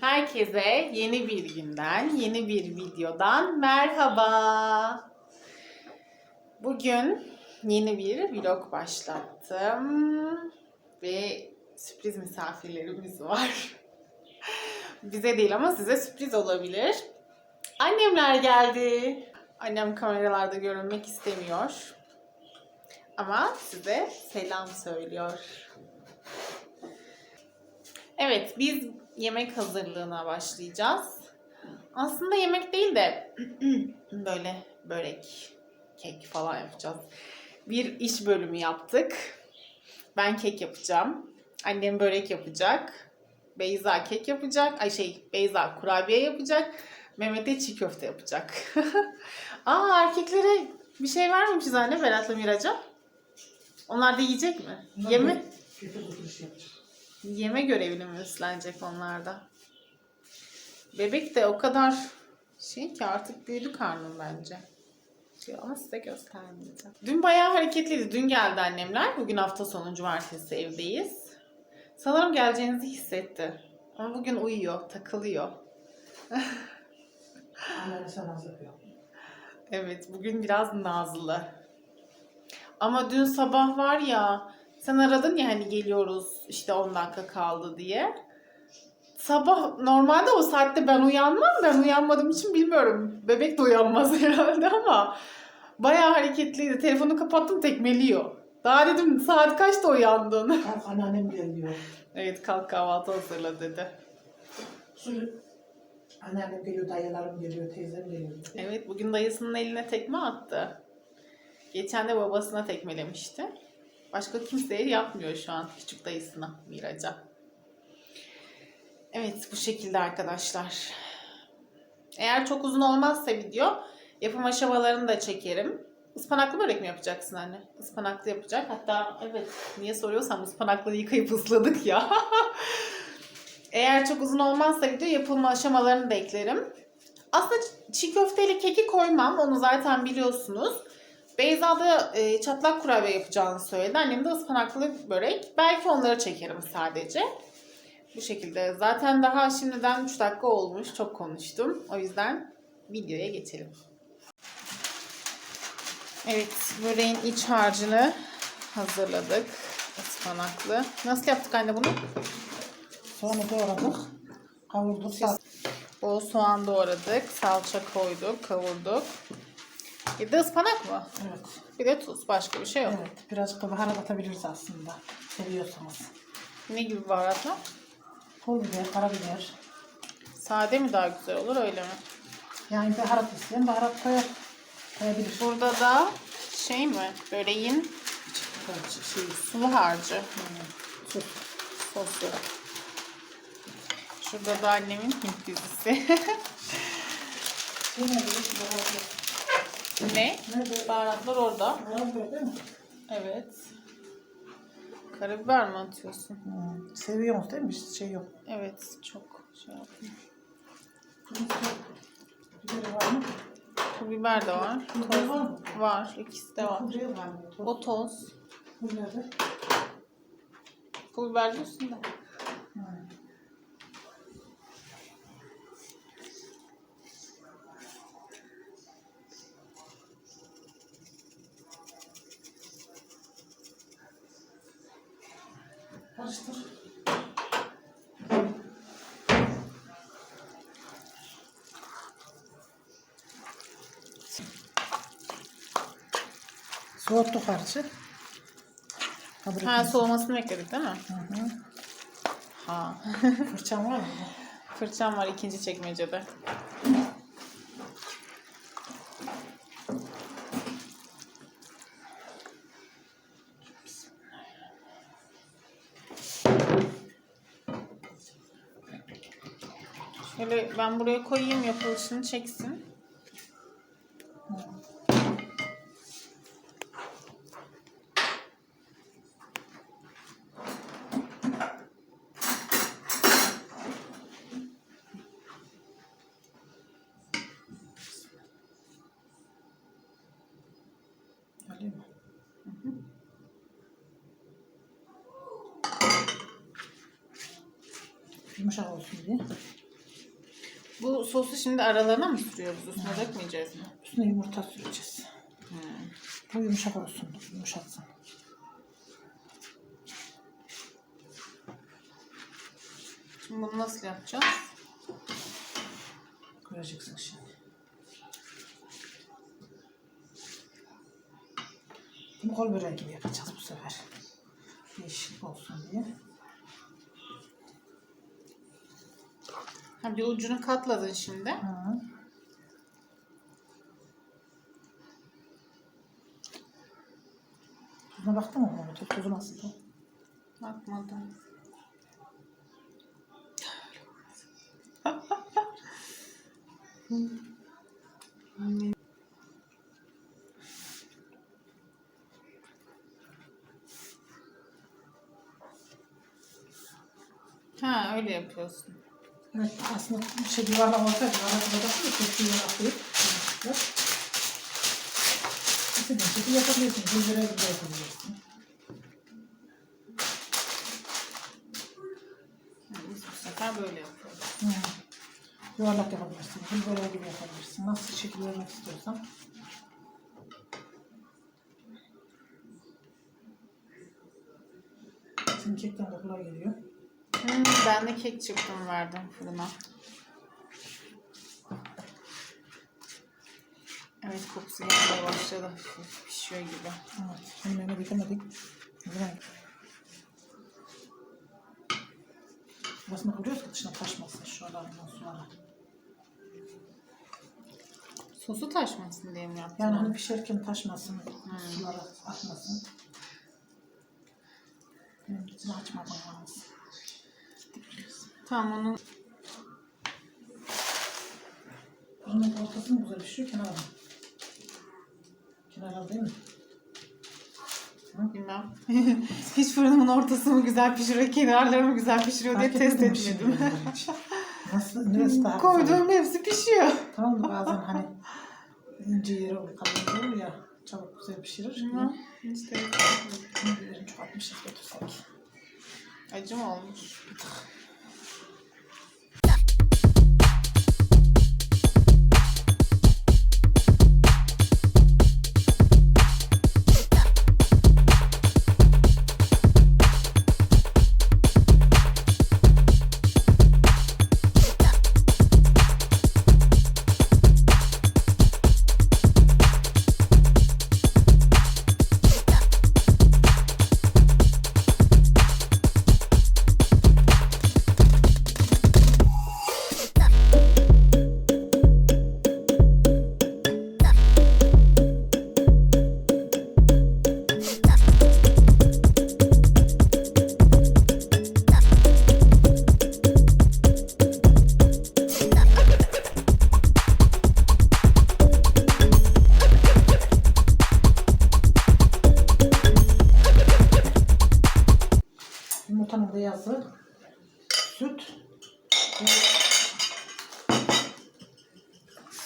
Herkese yeni bir günden, yeni bir videodan merhaba. Bugün yeni bir vlog başlattım ve sürpriz misafirlerimiz var. Bize değil ama size sürpriz olabilir. Annemler geldi. Annem kameralarda görünmek istemiyor. Ama size selam söylüyor. Evet, biz yemek hazırlığına başlayacağız. Aslında yemek değil de böyle börek, kek falan yapacağız. Bir iş bölümü yaptık. Ben kek yapacağım. Annem börek yapacak. Beyza kek yapacak. Ay şey, Beyza kurabiye yapacak. Mehmet de çiğ köfte yapacak. Aa erkeklere bir şey vermemişiz anne Berat'la Miraç'a. Onlar da yiyecek mi? Yeme, tutuluş yapacak. Yeme görevini mi üstlenecek onlar da? Bebek de o kadar şey ki artık büyüdü karnım bence. Ama size göstermeyeceğim. Dün bayağı hareketliydi. Dün geldi annemler. Bugün hafta sonu cumartesi evdeyiz. Sanırım geleceğinizi hissetti. Ama bugün uyuyor, takılıyor. Evet, bugün biraz nazlı. Ama dün sabah var ya, sen aradın ya hani geliyoruz işte 10 dakika kaldı diye. Sabah normalde o saatte ben uyanmam. Ben uyanmadığım için bilmiyorum. Bebek de uyanmaz herhalde ama bayağı hareketliydi. Telefonu kapattım tekmeliyor. Daha dedim saat kaçta uyandın? Kalk anneannem geliyor. evet kalk kahvaltı hazırla dedi. Suyu. Anneannem geliyor, dayılarım geliyor, teyzem geliyor. Evet bugün dayısının eline tekme attı. Geçen de babasına tekmelemişti. Başka kimseye yapmıyor şu an küçük dayısına Miraç'a. Evet bu şekilde arkadaşlar. Eğer çok uzun olmazsa video yapım aşamalarını da çekerim. Ispanaklı börek mi yapacaksın anne? Ispanaklı yapacak. Hatta evet niye soruyorsam ıspanakları yıkayıp ısladık ya. Eğer çok uzun olmazsa video yapılma aşamalarını da eklerim. Aslında çiğ köfteyle keki koymam. Onu zaten biliyorsunuz. Beyza da e, çatlak kurabiye yapacağını söyledi. Annem de ıspanaklı börek. Belki onları çekerim sadece. Bu şekilde. Zaten daha şimdiden 3 dakika olmuş. Çok konuştum. O yüzden videoya geçelim. Evet, böreğin iç harcını hazırladık. Ispanaklı. Nasıl yaptık anne bunu? Soğanı doğradık. Kavurduk. Bol soğan doğradık. Salça koyduk, kavurduk. Bir de ıspanak mı? Evet. Bir de tuz. Başka bir şey yok. Evet. Birazcık da baharat atabiliriz aslında. Seviyorsanız. Ne gibi baharatlar? Pul biber, karabiber. Sade mi daha güzel olur öyle mi? Yani baharat isteyen baharat koyar. Koyabilir. Burada da şey mi? Böreğin Şey, sulu harcı. sus. Sosu. Şurada da annemin Hint dizisi. Ne? Nerede? Baharatlar orada. Değil mi? Evet. Karabiber mi atıyorsun? Hmm. Seviyorsunuz değil mi? Bir şey yok. Evet çok şey yapayım. Biberi var mı? Pul biber de var. Biber var mı? Var. ikisi de var. Mı? Toz. O toz. Pul nerede? Pul biber de üstünde. Karıştır. Soğuttuk harcı. Ha soğumasını bekledik değil mi? Hı hı. Ha. Fırçam var mı? Fırçam var ikinci çekmecede. Şöyle ben buraya koyayım yapılışını çeksin. Yumuşak olsun diye. Bu sosu şimdi aralarına mı sürüyoruz? Üstüne dökmeyeceğiz mi? Üstüne yumurta süreceğiz. Hmm. Bu yumuşak olsun. Yumuşatsın. Şimdi bunu nasıl yapacağız? Göreceksin şimdi. Bunu kol böreği gibi yapacağız bu sefer. Değişiklik olsun diye. Ha, bir ucunu katladın şimdi. Hı. Tuzuna baktın mı? Tuz tuzu nasıl? Bakmadım. Ha öyle yapıyorsun. Evet aslında şey yuvarlak olsa yuvarlak olacaksın da çok yuvarlak koyup İstediğin şekilde yapabilirsin. Bir böreği gibi yapabilirsin. Ha, Biz bu sefer böyle yapıyoruz. Hı. Yuvarlak yapabilirsin. Böreği gibi yapabilirsin. Nasıl şekil vermek istiyorsan. Senin kekten kokular geliyor. Hmm, ben de kek çıktım verdim fırına. Evet kokusu gelmeye başladı. Pişiyor gibi. Evet. Yemeğine bitemedik. Güzel. Burasını kuruyoruz ki dışına taşmasın şu aralarından sulara. Sosu taşmasın diye mi yaptın? Yani hani pişerken taşmasın, sulara akmasın. Benim içini açmadan yalnız. Tamam onu Bunun ortasını güzel pişiyor, kenarı. Kenarı değil mi? bilmem. Hiç fırınımın ortası mı güzel pişiriyor, kenarları mı güzel pişiriyor diye Fark test etmedim. Nasıl, neresi daha? Koyduğum hepsi pişiyor. Tamam mı bazen hani ince yeri kalın olur ya çabuk güzel pişirir. Hı, etmedim. Biberini çok atmışız götürsek. Acı mı olmuş?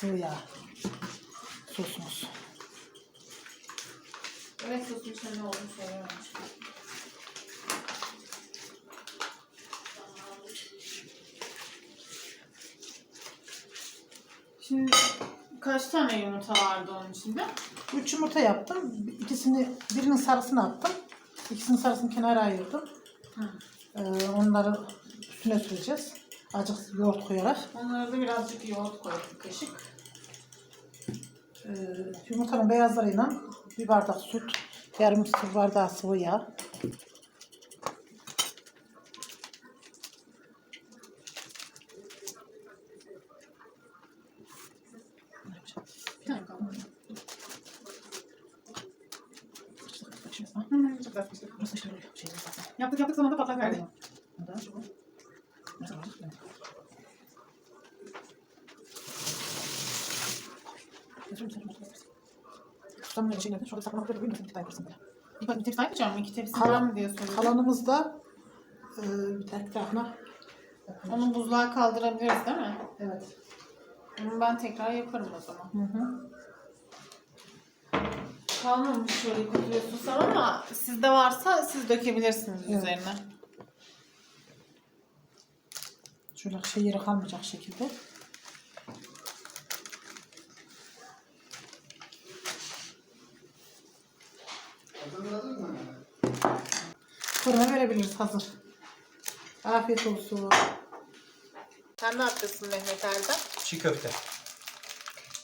Sıvı yağ sosumuz. Evet sosun içinde ne olduğunu söylememiş. Şimdi kaç tane yumurta vardı onun içinde? Üç yumurta yaptım. İkisini, birinin sarısını attım. İkisinin sarısını kenara ayırdım. Hı. Ee, onları üstüne süreceğiz. Azıcık yoğurt koyarak. Onlara da birazcık yoğurt koyduk kaşık. Ee, yumurtanın beyazlarıyla bir bardak süt, yarım su bardağı sıvı yağ. Tamam. Şimdi Hı hı, çok güzel pişti. burası şöyle şey zaten. Yaptık yaptık sonunda patlak verdi. Burada mesela Böyle şey yaptı. Şurada saklamak bilmesin. Bir tane yaparsın böyle. Bir, bir tepsi yapacağım. İki tepsi mı diye soruyorum. Kalanımız da e, bir tane tarafına Onu buzluğa kaldırabiliriz değil mi? Evet. Onu ben tekrar yaparım o zaman. Hı hı. Kalmamış şöyle kutuya susam ama sizde varsa siz dökebilirsiniz Evet. üzerine. Şöyle şey yeri kalmayacak şekilde. Fırına verebiliriz hazır. Afiyet olsun. Sen ne yapıyorsun Mehmet Erdem? Çiğ köfte.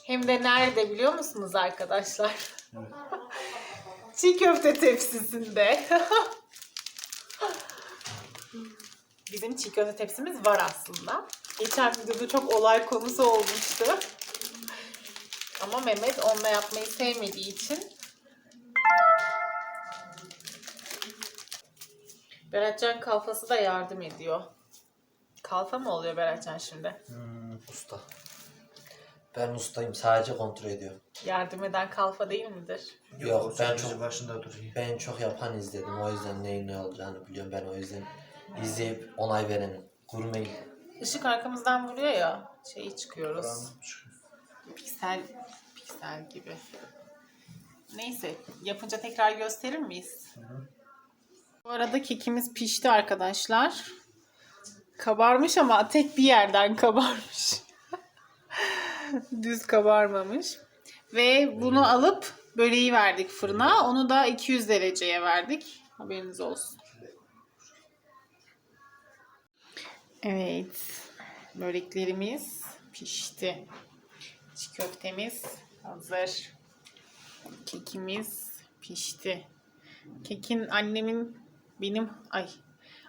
Hem de nerede biliyor musunuz arkadaşlar? Evet. Çiğ köfte tepsisinde. Bizim çiğ köfte tepsimiz var aslında. Geçen videoda çok olay konusu olmuştu. Ama Mehmet onunla yapmayı sevmediği için Beratcan kalfası da yardım ediyor. Kalfa mı oluyor Beratcan şimdi? Hmm, Usta. Ben ustayım sadece kontrol ediyorum. Yardım eden kalfa değil midir? Yok, ben sadece çok- başında duruyor. Ben çok yapan izledim o yüzden neyin ne olacağını biliyorum ben o yüzden izleyip onay verenim. Gurmeyim. Işık arkamızdan vuruyor ya. Şeyi çıkıyoruz. Çıkıyor. Piksel piksel gibi. Neyse yapınca tekrar gösterir miyiz? Bu arada kekimiz pişti arkadaşlar. Kabarmış ama tek bir yerden kabarmış. Düz kabarmamış. Ve bunu alıp böreği verdik fırına. Onu da 200 dereceye verdik. Haberiniz olsun. Evet. Böreklerimiz pişti. Çiğ köftemiz hazır. Kekimiz pişti. Kekin annemin benim ay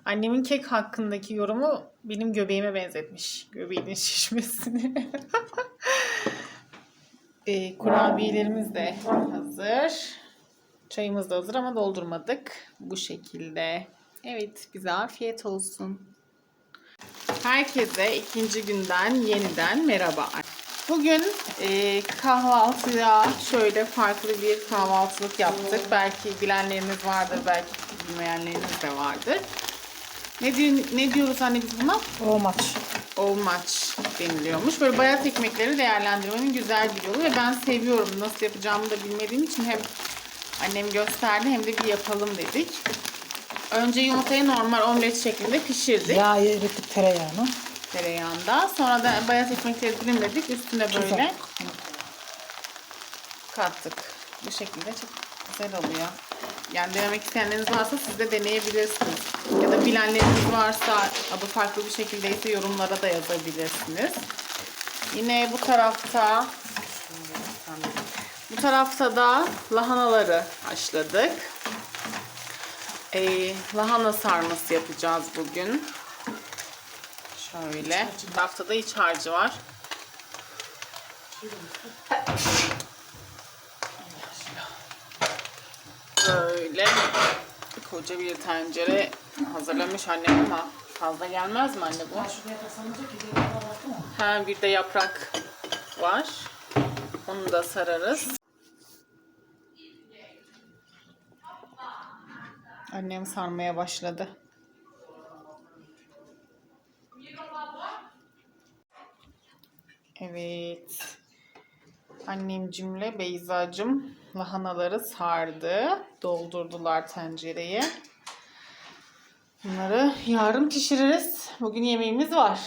annemin kek hakkındaki yorumu benim göbeğime benzetmiş. Göbeğinin şişmesini. e, kurabiyelerimiz de hazır. Çayımız da hazır ama doldurmadık. Bu şekilde. Evet bize afiyet olsun. Herkese ikinci günden yeniden merhaba. Bugün e, kahvaltıya şöyle farklı bir kahvaltılık yaptık. Belki bilenleriniz vardır, belki bilmeyenleriniz de vardır. Ne, diyor, ne diyoruz anne biz buna? O maç. Olmaç deniliyormuş. Böyle bayat ekmekleri değerlendirmenin güzel bir yolu ve ben seviyorum. Nasıl yapacağımı da bilmediğim için hem annem gösterdi hem de bir yapalım dedik. Önce yumurtayı normal omlet şeklinde pişirdik Yağ erittik tereyağını. Tereyağında. Sonra da bayat ekmekleri dilimledik. Üstüne böyle kattık. Bu şekilde çok güzel oluyor. Yani denemek isteyenleriniz varsa siz de deneyebilirsiniz. Ya da bilenleriniz varsa adı farklı bir şekildeyse yorumlara da yazabilirsiniz. Yine bu tarafta bu tarafta da lahanaları haşladık. Ee, lahana sarması yapacağız bugün. Şöyle. Bu tarafta da iç harcı var. Böyle koca bir tencere hazırlamış annem ama fazla gelmez mi anne bu? Ha bir de yaprak var. Onu da sararız. Annem sarmaya başladı. Evet. Annemcimle Beyzacım lahanaları sardı. Doldurdular tencereye. Bunları yarın pişiririz. Bugün yemeğimiz var.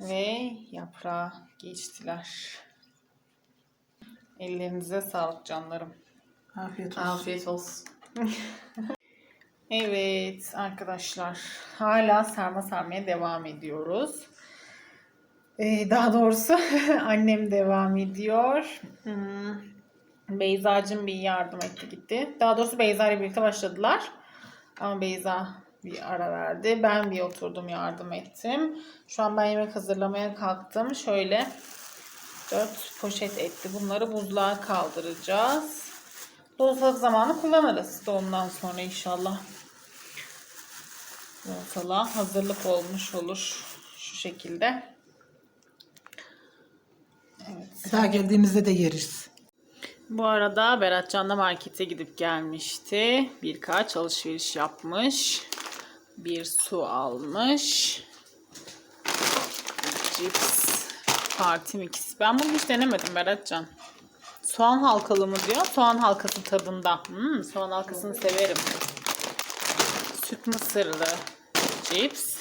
Ve yaprağa geçtiler. Ellerinize sağlık canlarım. Afiyet olsun. Afiyet olsun. evet arkadaşlar hala sarma sarmaya devam ediyoruz. Ee, daha doğrusu annem devam ediyor. Hmm. Beyza'cığım bir yardım etti gitti. Daha doğrusu Beyza ile birlikte başladılar. Ama Beyza bir ara verdi. Ben bir oturdum yardım ettim. Şu an ben yemek hazırlamaya kalktım. Şöyle 4 poşet etti. Bunları buzluğa kaldıracağız. Dolsalık zamanı kullanırız. Doğumdan sonra inşallah. Dolsalığa hazırlık olmuş olur. Şu şekilde. Daha geldiğimizde de yeriz. Bu arada Beratcan da markete gidip gelmişti. Birkaç alışveriş yapmış. Bir su almış. Cips. Parti mix. Ben bunu hiç denemedim Beratcan. Soğan halkalı mı diyor? Soğan halkası tadında. Hmm, soğan halkasını severim. Süt mısırlı cips.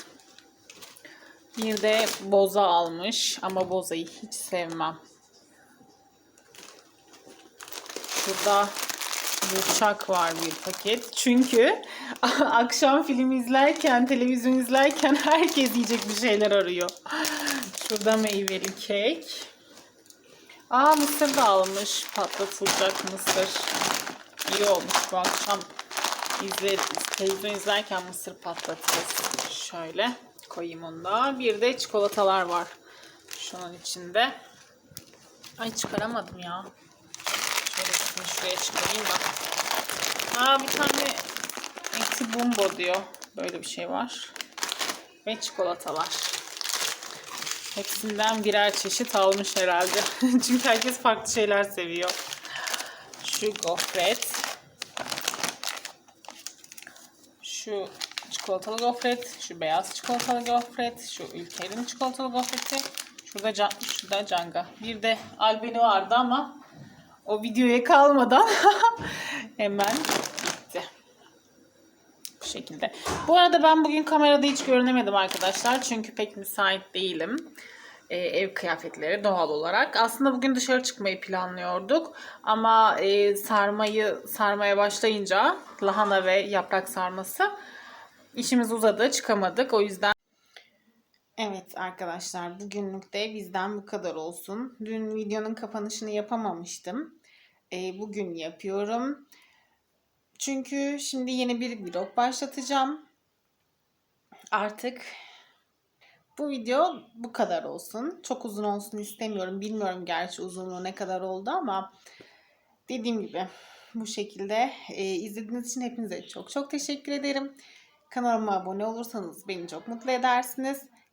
Bir de boza almış ama bozayı hiç sevmem. Şurada Bıçak var bir paket. Çünkü akşam film izlerken, televizyon izlerken herkes yiyecek bir şeyler arıyor. Şurada meyveli kek. Aa mısır da almış. Patlatılacak mısır. İyi olmuş bu akşam. İzle, televizyon izlerken mısır patlatırız. Şöyle koyayım onu da. Bir de çikolatalar var. Şunun içinde. Ay çıkaramadım ya. Şunu şuraya çıkarayım da. Aa bir tane eti bumbo diyor. Böyle bir şey var. Ve çikolatalar. Hepsinden birer çeşit almış herhalde. Çünkü herkes farklı şeyler seviyor. Şu gofret. Şu çikolatalı gofret. Şu beyaz çikolatalı gofret. Şu ülkenin çikolatalı gofreti. Şurada, can, şurada canga. Bir de albeni vardı ama o videoya kalmadan hemen gitti. Bu şekilde. Bu arada ben bugün kamerada hiç görünemedim arkadaşlar. Çünkü pek müsait değilim. Ee, ev kıyafetleri doğal olarak. Aslında bugün dışarı çıkmayı planlıyorduk. Ama e, sarmayı sarmaya başlayınca lahana ve yaprak sarması işimiz uzadı. Çıkamadık. O yüzden Evet arkadaşlar bugünlük de bizden bu kadar olsun. Dün videonun kapanışını yapamamıştım. Ee, bugün yapıyorum. Çünkü şimdi yeni bir vlog başlatacağım. Artık bu video bu kadar olsun. Çok uzun olsun istemiyorum. Bilmiyorum gerçi uzunluğu ne kadar oldu ama dediğim gibi bu şekilde e, izlediğiniz için hepinize çok çok teşekkür ederim. Kanalıma abone olursanız beni çok mutlu edersiniz.